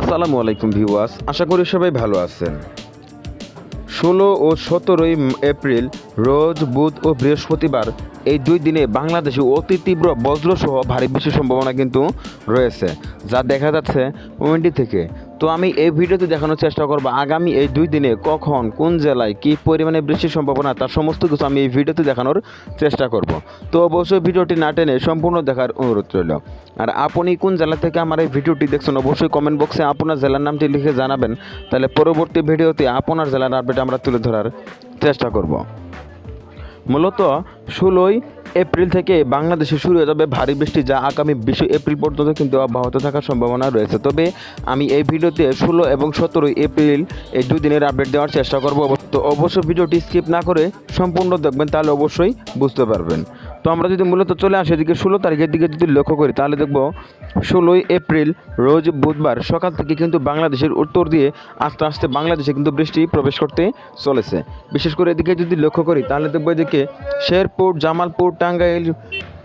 আসসালামু আলাইকুম ভিউয়ার্স, আশা করি সবাই ভালো আছেন। ষোলো ও সতেরোই এপ্রিল, রোজ বুধ ও বৃহস্পতিবার, এই দুই দিনে বাংলাদেশে অতি তীব্র বজ্রসহ ভারী বৃষ্টির সম্ভাবনা কিন্তু রয়েছে, যা দেখা যাচ্ছে ওয়েন্ডি থেকে। তো আমি এই ভিডিওতে দেখানোর চেষ্টা করব আগামী এই দুই দিনে কখন, কোন জেলায় কী পরিমাণে বৃষ্টির সম্ভাবনা, তার সমস্ত কিছু আমি এই ভিডিওতে দেখানোর চেষ্টা করব। তো অবশ্যই ভিডিওটি না টেনে সম্পূর্ণ দেখার অনুরোধ রইল। আর আপনি কোন জেলা থেকে আমার এই ভিডিওটি দেখছেন, অবশ্যই কমেন্ট বক্সে আপনার জেলার নামটি লিখে জানাবেন। তাহলে পরবর্তী ভিডিওতে আপনার জেলার আপডেট আমরা তুলে ধরার চেষ্টা করব। মূলত ষোলোই এপ্রিল থেকে বাংলাদেশে শুরু হয়ে যাবে ভারী বৃষ্টি, যা আগামী বিশে এপ্রিল পর্যন্ত কিন্তু অব্যাহত থাকার সম্ভাবনা রয়েছে। তবে আমি এই ভিডিওতে ষোলো এবং সতেরোই এপ্রিল এই দুই দিনের আপডেট দেওয়ার চেষ্টা করব। তো অবশ্যই ভিডিওটি স্কিপ না করে সম্পূর্ণ দেখবেন, তাহলে অবশ্যই বুঝতে পারবেন। তো আমরা যদি মূলত চলে আসি এদিকে ষোলো তারিখের দিকে যদি লক্ষ্য করি, তাহলে দেখব ষোলোই এপ্রিল রোজ বুধবার সকাল থেকে কিন্তু বাংলাদেশের উত্তর দিয়ে আস্তে আস্তে বাংলাদেশে কিন্তু বৃষ্টি প্রবেশ করতে চলেছে। বিশেষ করে এদিকে যদি লক্ষ্য করি, তাহলে দেখব এদিকে শেরপুর, জামালপুর, টাঙ্গাইল,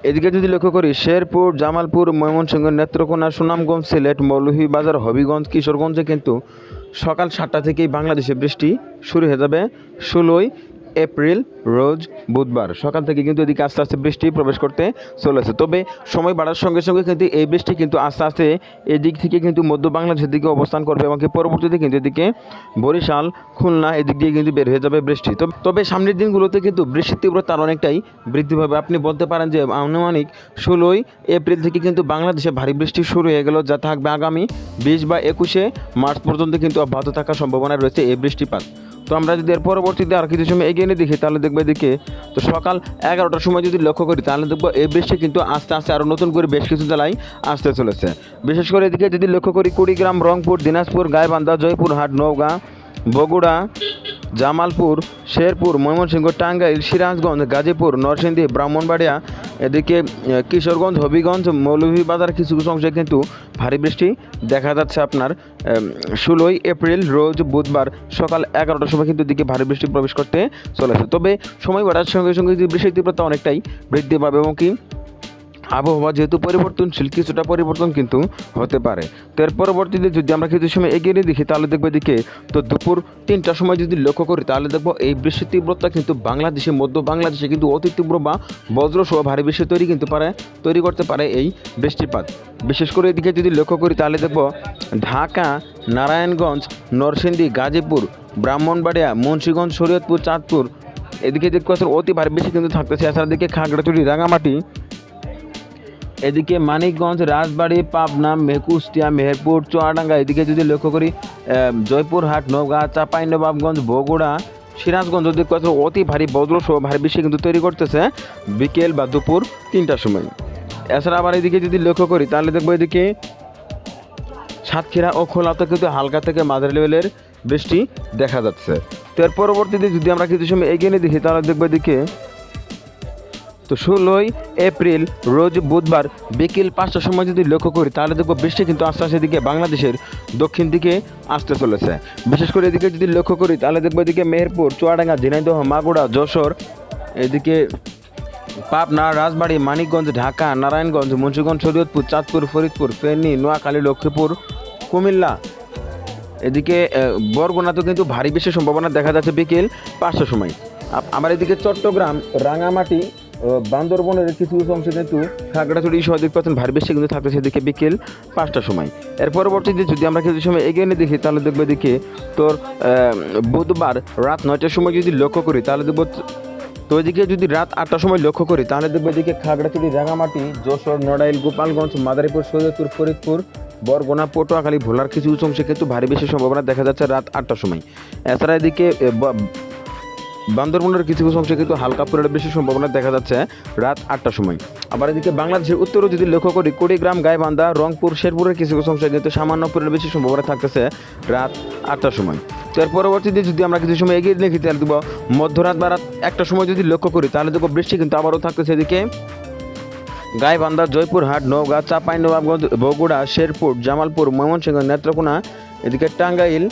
এদিকে যদি লক্ষ্য করি, শেরপুর, জামালপুর, ময়মনসিংহ, নেত্রকোনা, সুনামগঞ্জ, সিলেট, মৌলভীবাজার, হবিগঞ্জ, কিশোরগঞ্জে কিন্তু সকাল সাতটা থেকেই বাংলাদেশে বৃষ্টি শুরু হয়ে যাবে। ষোলোই এপ্রিল, রোজ বুধবার। সকাল থেকে কিন্তু এদিকে আস্তে আস্তে বৃষ্টি প্রবেশ করতে চলেছে। তবে সময় বাড়ার সঙ্গে সঙ্গে কিন্তু এই বৃষ্টি কিন্তু আস্তে আস্তে এদিক থেকে কিন্তু মধ্য বাংলাদেশের দিকে অবস্থান করবে এবং পরবর্তীতে কিন্তু এদিকে বরিশাল, খুলনা এদিক দিয়ে কিন্তু বের হয়ে যাবে বৃষ্টি। তবে সামনের দিনগুলোতে কিন্তু বৃষ্টির তীব্রতা অনেকটাই বৃদ্ধি পাবে। আপনি বলতে পারেন যে আনুমানিক ষোলোই এপ্রিল থেকে কিন্তু বাংলাদেশে ভারী বৃষ্টি শুরু হয়ে গেল, যা থাকবে আগামী বিশ বা একুশে মার্চ পর্যন্ত কিন্তু অব্যাহত থাকার সম্ভাবনা রয়েছে এই বৃষ্টিপাত। তো আমরা যদি এর পরবর্তীতে আর কিছু সময় এগিয়ে নিয়ে দেখি, তাহলে দেখব এদিকে, তো সকাল এগারোটার সময় যদি লক্ষ্য করি, তাহলে দেখব এই বৃষ্টি কিন্তু আস্তে আস্তে আরও নতুন করে বেশ কিছু জেলায় আসতে চলেছে। বিশেষ করে এদিকে যদি লক্ষ্য করি, কুড়িগ্রাম, রংপুর, দিনাজপুর, গাইবান্ধা, জয়পুরহাট, নওগাঁ বগুড়া, জামালপুর, শেরপুর, ময়মনসিংহ, টাঙ্গাইল, সিরাজগঞ্জ, গাজীপুর, নরসিংদী, ব্রাহ্মণবাড়িয়া, এদিকে কিশোরগঞ্জ, হবিগঞ্জ, মৌলভীবাজার কিছু কিছু অংশে কিন্তু ভারী বৃষ্টি দেখা যাচ্ছে আপনার ষোলোই এপ্রিল রোজ বুধবার সকাল এগারোটার সময় কিন্তু দিকে ভারী বৃষ্টি প্রবেশ করতে চলেছে। তবে সময় বাড়ার সঙ্গে সঙ্গে বৃষ্টির তীব্রতা অনেকটাই বৃদ্ধি পাবে এবং কি আবহাওয়া যেহেতু পরিবর্তনশীল, কিছুটা পরিবর্তন কিন্তু হতে পারে। তো এর পরবর্তীতে যদি আমরা কিছু সময় এগিয়ে নিয়ে দেখি, তাহলে দেখব এদিকে, তো দুপুর তিনটার সময় যদি লক্ষ্য করি, তাহলে দেখব এই বৃষ্টির তীব্রতা কিন্তু বাংলাদেশে, মধ্য বাংলাদেশে কিন্তু অতি তীব্র বা বজ্রসহ ভারী বৃষ্টি তৈরি কিন্তু পারে, তৈরি করতে পারে এই বৃষ্টিপাত। বিশেষ করে এদিকে যদি লক্ষ্য করি, তাহলে দেখব ঢাকা, নারায়ণগঞ্জ, নরসিংদী, গাজীপুর, ব্রাহ্মণবাড়িয়া, মুন্সীগঞ্জ, শরীয়তপুর, চাঁদপুর, এদিকে পাচ্ছেন অতি ভারী বৃষ্টি কিন্তু থাকতেছে। এছাড়া দিকে খাগড়াছড়ি, রাঙামাটি এদিকে মানিকগঞ্জ, রাজবাড়ি, পাবনা, মেকুষ্টিয়া, মেহেরপুর, চুয়াডাঙ্গা, এদিকে যদি লক্ষ্য করি জয়পুরহাট, নওগাঁ চাঁপাইনবাবগঞ্জ বগুড়া, সিরাজগঞ্জ যদি কথা অতি ভারী বজ্রসহ ভারী বৃষ্টি কিন্তু তৈরি করতেছে বিকেল বা দুপুর তিনটার সময়। এছাড়া আবার এদিকে যদি লক্ষ্য করি, তাহলে দেখব এদিকে সাতক্ষীরা ও খোলাতে কিন্তু হালকা থেকে মাঝারি লেভেলের বৃষ্টি দেখা যাচ্ছে। তো এর পরবর্তীতে যদি আমরা কিছু সময় এগিয়ে নিয়ে দেখি, তাহলে দেখব এদিকে তো ষোলোই এপ্রিল, রোজ বুধবার বিকেল পাঁচটার সময় যদি লক্ষ্য করি, তাহলে দেখব বৃষ্টি কিন্তু আস্তে আস্তে দিকে বাংলাদেশের দক্ষিণ দিকে আসতে চলেছে। বিশেষ করে এদিকে যদি লক্ষ্য করি, তাহলে দেখব এদিকে মেহেরপুর, চুয়াডাঙ্গা, ঝিনাইদহ মাগুড়া যশোর, এদিকে পাবনা, রাজবাড়ী, মানিকগঞ্জ, ঢাকা, নারায়ণগঞ্জ, মুন্সিগঞ্জ, শরীয়তপুর, চাঁদপুর, ফরিদপুর, ফেনী, নোয়াখালী, লক্ষ্মীপুর, কুমিল্লা। এদিকে বরগুনাতেও কিন্তু ভারী বেশি সম্ভাবনা দেখা যাচ্ছে বিকেল পাঁচটার সময়। আমার এদিকে চট্টগ্রাম, রাঙামাটি বান্দরবনের কিছু কিছু অংশে কিন্তু খাগড়াছড়ি সহ দেখতে পাচ্ছেন, ভারী বেশি কিন্তু থাকতেছে সেদিকে বিকেল পাঁচটার সময়। এর পরবর্তীতে যদি আমরা কিছু সময় এগিয়ে নিয়ে দেখি, তাহলে দেখব এদিকে তোর বুধবার রাত নয়টার সময় যদি লক্ষ্য করি, তাহলে দেখব তো এদিকে যদি রাত আটটার সময় লক্ষ্য করি, তাহলে দেখব এদিকে খাগড়াছড়ি, রাঙামাটি, যশোর, নড়াইল, গোপালগঞ্জ, মাদারীপুর, সৈয়দপুর, ফরিদপুর, বরগুনা, পটুয়াখালী, ভোলার কিছু কিছু অংশে কিন্তু ভারী বেশি সম্ভাবনা দেখা যাচ্ছে রাত আটটার সময়। এছাড়া এদিকে বান্দরবনের কিছু কিছু অংশে কিন্তু হালকা পরিমাণে বেশি সম্ভাবনা দেখা যাচ্ছে রাত আটটার সময়। আবার এদিকে বাংলাদেশের উত্তরও যদি লক্ষ্য করি, কুড়িগ্রাম, গাইবান্ধা, রংপুর, শেরপুরের কিছু কিছু অংশে কিন্তু সামান্য পরিমাণে বেশি সম্ভাবনা থাকতেছে রাত আটটার সময়। তো এর পরবর্তীতে যদি আমরা কিছু সময় এগিয়ে দেখি, তাহলে দেবো মধ্যরাত বা রাত একটা সময় যদি লক্ষ্য করি, তাহলে দেখব বৃষ্টি কিন্তু আবারও থাকতেছে এদিকে। গাইবান্ধা, জয়পুরহাট, নওগাঁ, চাঁপাইনবাবগঞ্জ, বগুড়া, শেরপুর, জামালপুর, ময়মনসিংহ, নেত্রকোনা, এদিকে টাঙ্গাইল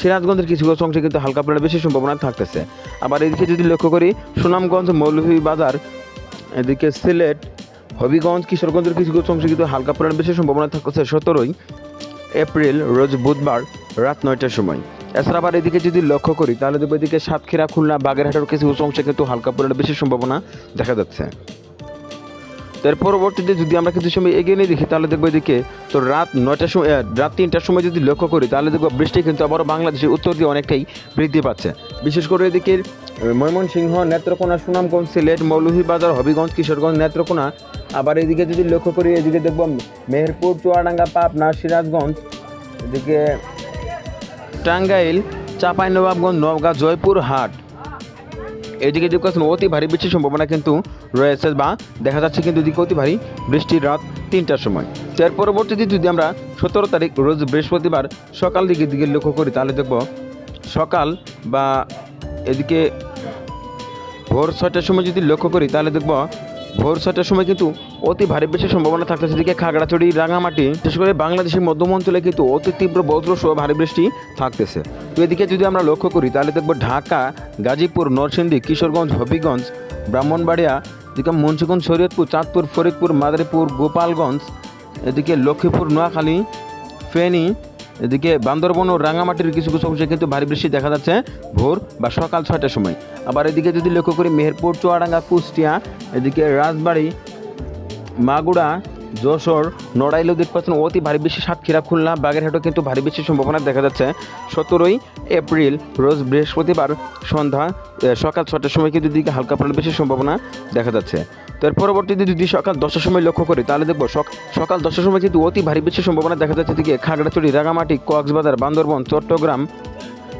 সিরাজগঞ্জের কিছু কিছু অংশে কিন্তু হালকা পড়ার বেশি সম্ভাবনা থাকতেছে। আবার এদিকে যদি লক্ষ্য করি, সুনামগঞ্জ, মৌলভীবাজার, এদিকে সিলেট, হবিগঞ্জ, কিশোরগঞ্জের কিছু কিছু অংশে কিন্তু হালকা পড়ার বেশি সম্ভাবনা থাকতেছে সতেরোই এপ্রিল, রোজ বুধবার রাত নয়টার সময়। এছাড়া আবার এদিকে যদি লক্ষ্য করি, তাহলে দেখব এদিকে সাতক্ষীরা, খুলনা, বাগেরহাটের কিছু কিছু অংশে কিন্তু হালকা পড়ার বেশি সম্ভাবনা দেখা যাচ্ছে। তার পরবর্তীতে যদি আমরা কিছু সময় এগিয়ে নিয়ে দেখি, তাহলে দেখব এদিকে তো রাত নয়টার সময় রাত তিনটার সময় যদি লক্ষ্য করি, তাহলে দেখব বৃষ্টি কিন্তু আবারও বাংলাদেশের উত্তর দিয়ে অনেকটাই বৃদ্ধি পাচ্ছে। বিশেষ করে এদিকে ময়মনসিংহ, নেত্রকোনা, সুনামগঞ্জ, সিলেট, মৌলভীবাজার, হবিগঞ্জ, কিশোরগঞ্জ, নেত্রকোনা। আবার এদিকে যদি লক্ষ্য করি, এদিকে দেখব মেহেরপুর, চুয়াডাঙ্গা, পাবনা, সিরাজগঞ্জ, এদিকে টাঙ্গাইল, চাঁপাইনবাবগঞ্জ, নওগাঁ, জয়পুর, হাট। এদিকে যে কথা অতি ভারী বৃষ্টির সম্ভাবনা কিন্তু রয়েছে বা দেখা যাচ্ছে কিন্তু এদিকে অতি ভারী বৃষ্টির রাত তিনটার সময়। এর পরবর্তীতে যদি আমরা সতেরো তারিখ রোজ বৃহস্পতিবার সকাল দিকে দিকে লক্ষ্য করি, তাহলে দেখব সকাল বা এদিকে ভোর ছয়টার সময় যদি লক্ষ্য করি, তাহলে দেখব ভোর ছয়টার সময় কিন্তু অতি ভারী বৃষ্টির সম্ভাবনা থাকতেছে এদিকে খাগড়াছড়ি, রাঙামাটি, বিশেষ করে বাংলাদেশের মধ্যম অঞ্চলে কিন্তু অতি তীব্র বজ্র সহ ভারী বৃষ্টি থাকতেছে। তো এদিকে যদি আমরা লক্ষ্য করি, তাহলে দেখব ঢাকা, গাজীপুর, নরসিংদী, কিশোরগঞ্জ, হবিগঞ্জ, ব্রাহ্মণবাড়িয়া, এদিকে মুন্সিগঞ্জ, শরীয়তপুর, চাঁদপুর, ফরিদপুর, মাদারীপুর, গোপালগঞ্জ, এদিকে লক্ষ্মীপুর, নোয়াখালী, ফেনী এদিকে বান্দরবন ও রাঙামাটির কিছু কিছু অংশে কিন্তু ভারী বৃষ্টি দেখা যাচ্ছে ভোর বা সকাল ছয়টার সময়। আবার এদিকে যদি লক্ষ্য করি, মেহেরপুর, চুয়াডাঙ্গা, কুষ্টিয়া, এদিকে রাজবাড়ি মাগুড়া যশোর নড়াইলেও দেখতে পাচ্ছেন অতি ভারী বৃষ্টি সাতক্ষীরা খুলনা, বাগেরহাটও কিন্তু ভারী বৃষ্টির সম্ভাবনা দেখা যাচ্ছে। সতেরোই এপ্রিল, রোজ বৃহস্পতিবার সন্ধ্যা সকাল ছটার সময় কিন্তু দিকে হালকা পরিমাণে বেশি সম্ভাবনা দেখা যাচ্ছে। তো এর পরবর্তীতে যদি সকাল দশটার সময় লক্ষ্য করি, তাহলে দেখব সক- সকাল দশটার সময় কিন্তু অতি ভারী বৃষ্টির সম্ভাবনা দেখা যাচ্ছে। দিকে খাগড়াছড়ি, রাঙামাটি, কক্সবাজার, বান্দরবন, চট্টগ্রাম,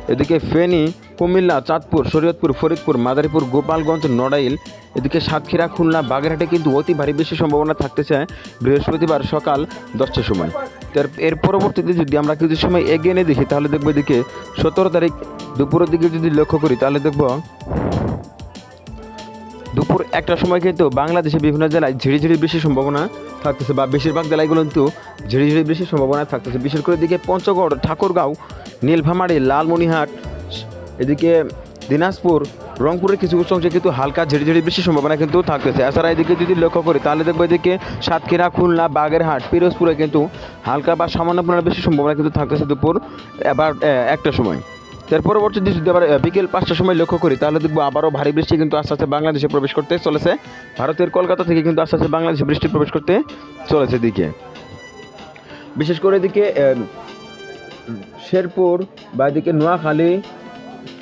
এদিকে ফেনী কুমিল্লা, চাঁদপুর, শরীয়তপুর, ফরিদপুর, মাদারীপুর, গোপালগঞ্জ, নড়াইল, এদিকে সাতক্ষীরা, খুলনা, বাগেরহাটে কিন্তু অতি ভারী বেশি সম্ভাবনা থাকতেছে বৃহস্পতিবার সকাল দশটার সময়। তো এর- পরবর্তীতে যদি আমরা কিছু সময় এগিয়ে নিয়ে দেখি, তাহলে দেখব এদিকে সতেরো তারিখ দুপুরের দিকে যদি লক্ষ্য করি, তাহলে দেখব দুপুর একটার সময় কিন্তু বাংলাদেশের বিভিন্ন জেলায় ঝিরিঝিরি বৃষ্টির সম্ভাবনা থাকতেছে বা বেশিরভাগ জেলাগুলো কিন্তু ঝিরিঝিরি বৃষ্টির সম্ভাবনা থাকতেছে। বিশেষ করে দিকে পঞ্চগড়, ঠাকুরগাঁও, নীলফামারী লালমনিহাট এদিকে দিনাজপুর, রংপুরের কিছু কিছু অংশে কিন্তু হালকা ঝিরিঝিরি বৃষ্টির সম্ভাবনা কিন্তু থাকতেছে। এছাড়া এদিকে যদি লক্ষ্য করি, তাহলে দেখব এদিকে সাতক্ষীরা, খুলনা, বাগেরহাট, পিরোজপুরে কিন্তু হালকা বা সামান্য পরিমাণে বেশি সম্ভাবনা কিন্তু থাকতেছে দুপুর এবার একটা সময়। তার পরবর্তীতে যদি আবার বিকেল পাঁচটার সময় লক্ষ্য করি, তাহলে দেখব আবারও ভারী বৃষ্টি কিন্তু আস্তে আস্তে বাংলাদেশে প্রবেশ করতে চলেছে। ভারতের কলকাতা থেকে কিন্তু আস্তে আস্তে বাংলাদেশে বৃষ্টি প্রবেশ করতে চলেছে দিকে বিশেষ করে এদিকে শেরপুর বা এদিকে নোয়াখালী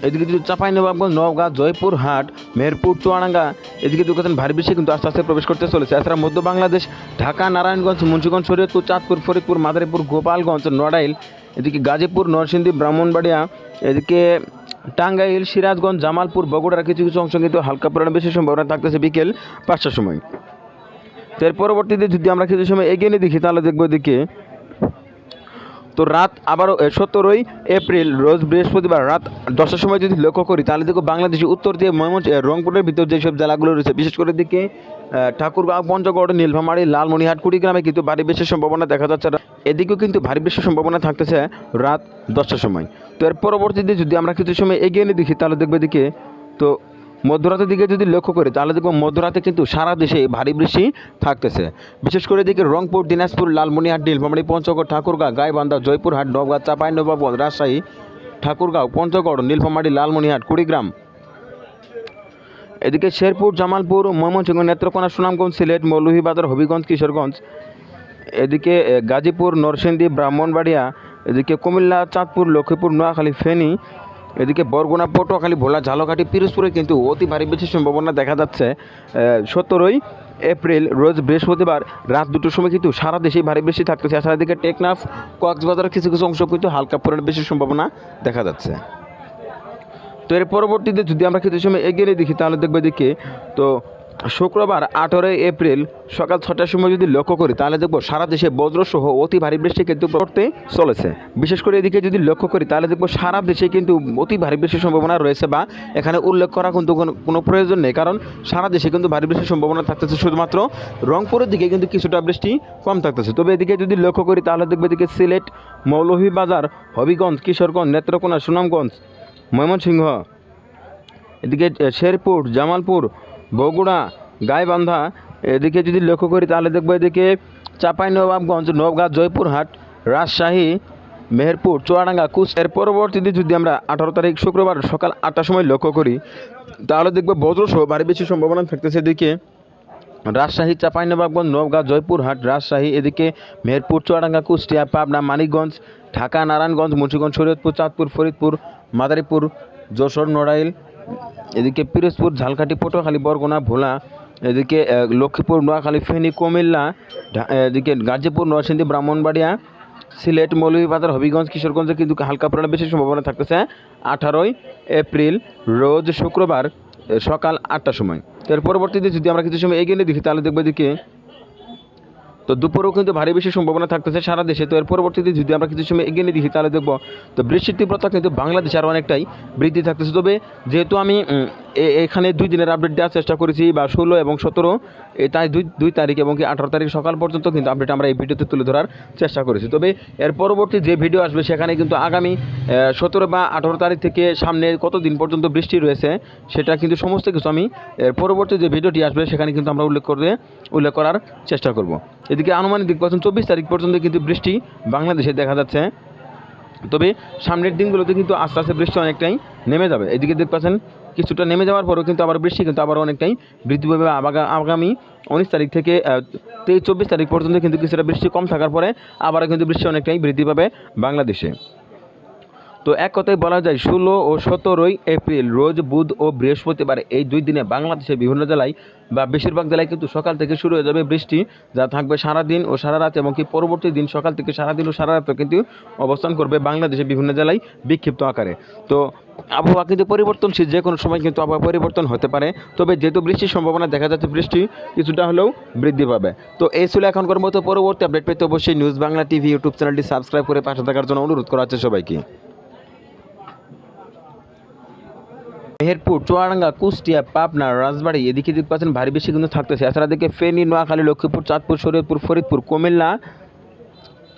এদিকে যদি চাঁপাইনবাবগঞ্জ নওগাঁ, জয়পুর হাট মেহেরপুর চুয়াডাঙ্গা, এদিকে দুর্ঘটন ভারী বৃষ্টি কিন্তু আস্তে আস্তে প্রবেশ করতে চলেছে। এছাড়া মধ্য বাংলাদেশ, ঢাকা, নারায়ণগঞ্জ, মুন্সিগঞ্জ, শরীয়তপুর, চাঁদপুর, ফরিদপুর, মাদারীপুর, গোপালগঞ্জ, নড়াইল, এদিকে গাজীপুর, নরসিংদী, ব্রাহ্মণবাড়িয়া, এদিকে টাঙ্গাইল, সিরাজগঞ্জ, জামালপুর, বগুড়ার কিছু কিছু অংশ কিন্তু হালকা পরিমাণে বেশি সম্ভাবনা থাকতেছে বিকেল পাঁচটার সময়। এর পরবর্তীতে যদি আমরা কিছু সময় এগিয়ে নিয়ে দেখি, তাহলে দেখব এদিকে তো রাত আবারও সতেরোই এপ্রিল, রোজ বৃহস্পতিবার রাত দশটার সময় যদি লক্ষ্য করি, তাহলে দেখো বাংলাদেশের উত্তর দিয়ে ময়মনসিংহ রংপুরের ভিতর যেসব জেলাগুলো রয়েছে, বিশেষ করে দিকে ঠাকুরগাঁও, পঞ্চগড়, নীলফামারী লালমনিহাট কুড়িগ্রামে কিন্তু ভারী বৃষ্টির সম্ভাবনা দেখা যাচ্ছে। এদিকেও কিন্তু ভারী বৃষ্টির সম্ভাবনা থাকতেছে রাত দশটার সময়। তো এর পরবর্তীতে যদি আমরা কিছু সময় এগিয়ে নিয়ে দেখি, তাহলে দেখবে দিকে তো মধ্যরাতের দিকে যদি লক্ষ্য করি, তাহলে দেখব মধ্যরাতে কিন্তু সারা দেশে ভারী বৃষ্টি থাকতেছে। বিশেষ করে দিকে রংপুর, দিনাজপুর লালমনিহাট নীলফামারী, পঞ্চগড় ঠাকুরগাঁ গাইবান্ধা, জয়পুরহাট নবগাঁ চাঁপাইনবাবগঞ্জ, রাজশাহী, ঠাকুরগাঁও, পঞ্চগড়, নীলফামারী লালমনিহাট কুড়িগ্রাম। এদিকে শেরপুর, জামালপুর, ময়মনসিংহ, নেত্রকোনা, সুনামগঞ্জ, সিলেট, মৌলভীবাজার, হবিগঞ্জ, কিশোরগঞ্জ। এদিকে গাজীপুর, নরসিংদী, ব্রাহ্মণবাড়িয়া, এদিকে কুমিল্লা, চাঁদপুর, লক্ষ্মীপুর, নোয়াখালী, ফেনী এদিকে বরগুনা, পটুয়াখালী, ভোলা, ঝালকাঠি, পিরোজপুরে কিন্তু অতি ভারী বৃষ্টির সম্ভাবনা দেখা যাচ্ছে সতেরোই এপ্রিল, রোজ বৃহস্পতিবার রাত দুটোর সময় কিন্তু সারা দেশে ভারী বৃষ্টি থাকতেছে। এছাড়া দিকে টেকনাফ, কক্সবাজারের কিছু কিছু অংশ কিন্তু হালকা পরিমাণে বৃষ্টির সম্ভাবনা দেখা যাচ্ছে। তো এর পরবর্তীতে যদি আমরা কিছু সময় এগিয়ে দেখি, তাহলে দেখবে দেখি তো শুক্রবার আঠেরোই এপ্রিল সকাল ছটার সময় যদি লক্ষ্য করি, তাহলে দেখব সারা দেশে বজ্রসহ অতি ভারী বৃষ্টি কিন্তু পড়তে চলেছে। বিশেষ করে এদিকে যদি লক্ষ্য করি, তাহলে দেখব সারা দেশে কিন্তু অতি ভারী বৃষ্টির সম্ভাবনা রয়েছে বা এখানে উল্লেখ করা কিন্তু কোনো- প্রয়োজন নেই, কারণ সারা দেশে কিন্তু ভারী বৃষ্টির সম্ভাবনা থাকতেছে। শুধুমাত্র রংপুরের দিকে কিন্তু কিছুটা বৃষ্টি কম থাকতেছে। তবে এদিকে যদি লক্ষ্য করি, তাহলে দেখবে এদিকে সিলেট, মৌলভীবাজার, হবিগঞ্জ, কিশোরগঞ্জ, নেত্রকোনা, সুনামগঞ্জ, ময়মনসিংহ, এদিকে শেরপুর, জামালপুর বগুড়া, গাইবান্ধা, এদিকে যদি লক্ষ্য করি তাহলে দেখব এদিকে চাঁপাইনবাবগঞ্জ নবগাঁ জয়পুরহাট, রাজশাহী, মেহেরপুর, চুয়াডাঙ্গা, কুচ। এর পরবর্তীতে যদি আমরা আঠারো তারিখ শুক্রবার সকাল আটটার সময় লক্ষ্য করি, তাহলে দেখব বজ্রসহ ভারী বেশি সম্ভাবনা থাকতেছে এদিকে রাজশাহী চাঁপাইনবাবগঞ্জ নওগাঁ, জয়পুরহাট, রাজশাহী, এদিকে মেহেরপুর, চুয়াডাঙ্গা, কুষ্টিয়া, পাবনা, মানিকগঞ্জ, ঢাকা, নারায়ণগঞ্জ, মুন্সিগঞ্জ, শরীয়তপুর, চাঁদপুর, ফরিদপুর, মাদারীপুর, যশোর, নড়াইল এদিকে পিরোজপুর, ঝালকাঠি, পটুয়াখালী, বরগুনা, ভোলা, এদিকে লক্ষ্মীপুর, নোয়াখালী, ফেনী, কুমিল্লা এদিকে গাজীপুর, নরসিংদী, ব্রাহ্মণবাড়িয়া, সিলেট, মৌলভীবাজার, হবিগঞ্জ, কিশোরগঞ্জে কিন্তু হালকা পরিমাণে বেশি সম্ভাবনা থাকতেছে আঠারোই এপ্রিল, রোজ শুক্রবার সকাল আটটার সময়। এর পরবর্তীতে যদি আমরা কিছু সময় এগিয়ে দেখি, তাহলে দেখব এদিকে তো দুপুরেও কিন্তু ভারী বেশি সম্ভাবনা থাকতেছে সারা দেশে। তো এর পরবর্তীতে যদি আমরা কিছু সময় এগিয়ে নিয়ে দেখি, তাহলে দেখব, তো বৃষ্টির তীব্রতা কিন্তু বাংলাদেশে আরও অনেকটাই বৃদ্ধি থাকতেছে। তবে যেহেতু আমি এখানে দুই দিনের আপডেট দেওয়ার চেষ্টা করেছি, বা ষোলো এবং সতেরো। তাই দুই দুই তারিখ এবং কি আঠারো তারিখ সকাল পর্যন্ত কিন্তু আপডেট আমরা এই ভিডিওতে তুলে ধরার চেষ্টা করেছি। তবে এর পরবর্তী যে ভিডিও আসবে, সেখানে কিন্তু আগামী সতেরো বা আঠারো তারিখ থেকে সামনে কত দিন পর্যন্ত বৃষ্টি রয়েছে, সেটা কিন্তু সমস্ত কিছু আমি এর পরবর্তী যে ভিডিওটি আসবে, সেখানে কিন্তু আমরা উল্লেখ করে, উল্লেখ করার চেষ্টা করব। এদিকে আনুমানিক দিক পাচ্ছেন চব্বিশ তারিখ পর্যন্ত কিন্তু বৃষ্টি বাংলাদেশে দেখা যাচ্ছে। তবে সামনের দিনগুলোতে কিন্তু আস্তে আস্তে বৃষ্টি অনেকটাই নেমে যাবে। এদিকে দেখতে পাচ্ছেন কিছুটা নেমে যাওয়ার পরেও কিন্তু আবার বৃষ্টি কিন্তু আবার অনেকটাই বৃদ্ধি পাবে। আগামী উনিশ তারিখ থেকে তেইশ, চব্বিশ তারিখ পর্যন্ত কিন্তু কিছুটা বৃষ্টি কম থাকার পরে আবারও কিন্তু বৃষ্টি অনেকটাই বৃদ্ধি পাবে বাংলাদেশে। তো এক কথায় বলা যায়, ষোলো ও সতেরোই এপ্রিল, রোজ বুধ ও বৃহস্পতিবার এই দুই দিনে বাংলাদেশের বিভিন্ন জেলায় বা বেশিরভাগ জেলায় কিন্তু সকাল থেকে শুরু হয়ে যাবে বৃষ্টি, যা থাকবে সারা দিন ও সারা রাত এবং কি পরবর্তী দিন সকাল থেকে সারা দিন ও সারা রাত কিন্তু অবস্থান করবে বাংলাদেশের বিভিন্ন জেলায় বিক্ষিপ্ত আকারে। তো আবহাওয়া কিন্তু পরিবর্তনশীল, যে কোনো সময় কিন্তু আবহাওয়া পরিবর্তন হতে পারে। তবে যেহেতু বৃষ্টির সম্ভাবনা দেখা যাচ্ছে, বৃষ্টি কিছুটা হলেও বৃদ্ধি পাবে। তো এই ছিল এখনকার মতো পরবর্তী আপডেট পেতে অবশ্যই নিউজ বাংলা টিভি ইউটিউব চ্যানেলটি সাবস্ক্রাইব করে পাশে থাকার জন্য অনুরোধ করা হচ্ছে সবাইকে। মেহেরপুর, চুয়াডাঙ্গা, কুষ্টিয়া, পাবনা, রাজবাড়ি, এদিকে দেখতে পাচ্ছেন ভারী বেশি কিন্তু থাকতেছে। এছাড়া দিকে ফেনী, নোয়াখালী, লক্ষ্মীপুর, চাঁদপুর, শরীয়তপুর, ফরিদপুর, কুমিল্লা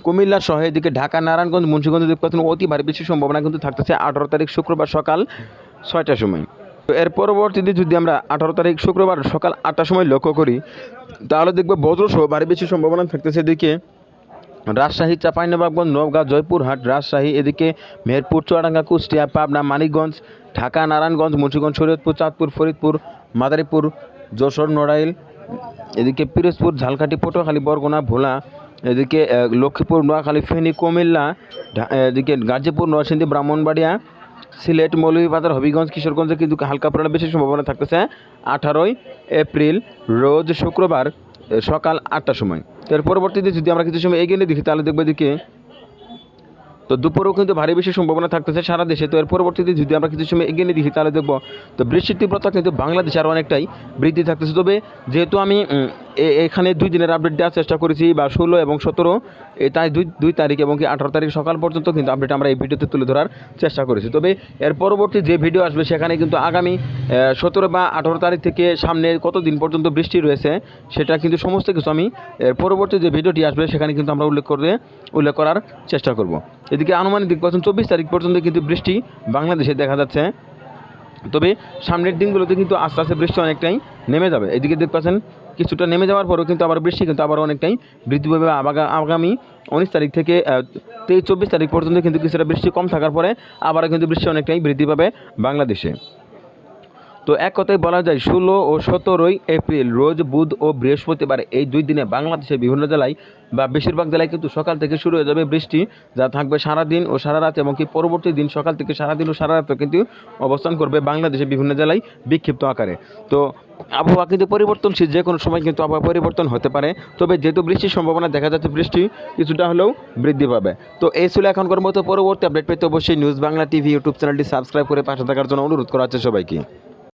কুমিল্লা সহ এদিকে ঢাকা, নারায়ণগঞ্জ, মুন্সিগঞ্জ দেখতে পাচ্ছেন অতি ভারী বেশি সম্ভাবনা কিন্তু থাকতেছে আঠারো তারিখ শুক্রবার সকাল ছয়টার সময়। তো এর পরবর্তীতে যদি আমরা আঠারো তারিখ শুক্রবার সকাল আটটার সময় লক্ষ্য করি, তাহলে দেখব বজ্রসহ ভারী বেশি সম্ভাবনা থাকতেছে এদিকে রাজশাহী, চাঁপাইনবাবগঞ্জ, নওগাঁ, জয়পুরহাট, রাজশাহী, এদিকে মেহেরপুর, চুয়াডাঙ্গা, কুষ্টিয়া, পাবনা, মানিকগঞ্জ ঢাকা, নারায়ণগঞ্জ, মুন্সিগঞ্জ, শরীয়তপুর, চাঁদপুর, ফরিদপুর, মাদারীপুর, যশোর, নড়াইল, এদিকে পিরোজপুর, ঝালকাঠি, পটুয়াখালী, বরগুনা, ভোলা, এদিকে লক্ষ্মীপুর, নোয়াখালী, ফেনী, কুমিল্লা এদিকে গাজীপুর, নরসিংদী, ব্রাহ্মণবাড়িয়া, সিলেট, মৌলভীবাজার, হবিগঞ্জ, কিশোরগঞ্জে, কিন্তু হালকা পরিমাণে বেশি সম্ভাবনা থাকতেছে আঠারোই এপ্রিল, রোজ শুক্রবার সকাল আটটার সময়। এর পরবর্তীতে যদি আমরা কিছু সময় এগিয়ে দেখি, তাহলে দেখব এদিকে তো দুপুরেও কিন্তু ভারী বেশি সম্ভাবনা থাকতেছে সারা দেশে। তো এর পরবর্তীতে যদি আমরা কিছু সময় এগিয়ে দেখি, তাহলে দেখব, তো বৃষ্টির তীব্রতা কিন্তু বাংলাদেশে আরও অনেকটাই বৃদ্ধি থাকতেছে। তবে যেহেতু আমি এখানে দুই দিনের আপডেট দেওয়ার চেষ্টা করেছি, বা ষোলো এবং সতেরো তাই দুই দুই তারিখ এবং কি আঠারো তারিখ সকাল পর্যন্ত কিন্তু আপডেট আমরা এই ভিডিওতে তুলে ধরার চেষ্টা করেছি। তবে এর পরবর্তী যে ভিডিও আসবে, সেখানে কিন্তু আগামী সতেরো বা আঠারো তারিখ থেকে সামনে কত দিন পর্যন্ত বৃষ্টি রয়েছে, সেটা কিন্তু সমস্ত কিছু আমি, এর পরবর্তী যে ভিডিওটি আসবে, সেখানে কিন্তু আমরা উল্লেখ করে, উল্লেখ করার চেষ্টা করব। এদিকে আনুমানিক দিক পাচ্ছেন চব্বিশ তারিখ পর্যন্ত কিন্তু বৃষ্টি বাংলাদেশে দেখা যাচ্ছে। তবে সামনের দিনগুলোতে কিন্তু আস্তে আস্তে বৃষ্টি অনেকটাই নেমে যাবে। এদিকে দেখতে পাচ্ছেন, কিছুটা নেমে যাওয়ার পরেও কিন্তু আবার বৃষ্টি কিন্তু আবার অনেকটাই বৃদ্ধি পাবে। আগামী উনিশ তারিখ থেকে তেইশ, চব্বিশ তারিখ পর্যন্ত কিন্তু কিছুটা বৃষ্টি কম থাকার পরে আবারও কিন্তু বৃষ্টি অনেকটাই বৃদ্ধি পাবে বাংলাদেশে। তো এক কথায় বলা যায়, ষোলো ও সতেরোই এপ্রিল, রোজ, বুধ ও বৃহস্পতিবার এই দুই দিনে বাংলাদেশের বিভিন্ন জেলায় বা বেশিরভাগ জেলায় কিন্তু সকাল থেকে শুরু হয়ে যাবে বৃষ্টি, যা থাকবে সারা দিন ও সারা রাত এবং কি পরবর্তী দিন সকাল থেকে সারা দিন ও সারা রাত কিন্তু অবস্থান করবে বাংলাদেশের বিভিন্ন জেলায় বিক্ষিপ্ত আকারে। তো আবহাওয়া কিন্তু পরিবর্তনশীল, যে কোনো সময় কিন্তু আবহাওয়া পরিবর্তন হতে পারে। তবে যেহেতু বৃষ্টির সম্ভাবনা দেখা যাচ্ছে, বৃষ্টি কিছুটা হলেও বৃদ্ধি পাবে। তো এই ছিল এখনকার মতো পরবর্তী আপডেট পেতে অবশ্যই নিউজ বাংলা টিভি ইউটিউব চ্যানেলটি সাবস্ক্রাইব করে পাশে থাকার জন্য অনুরোধ করা হচ্ছে সবাইকে।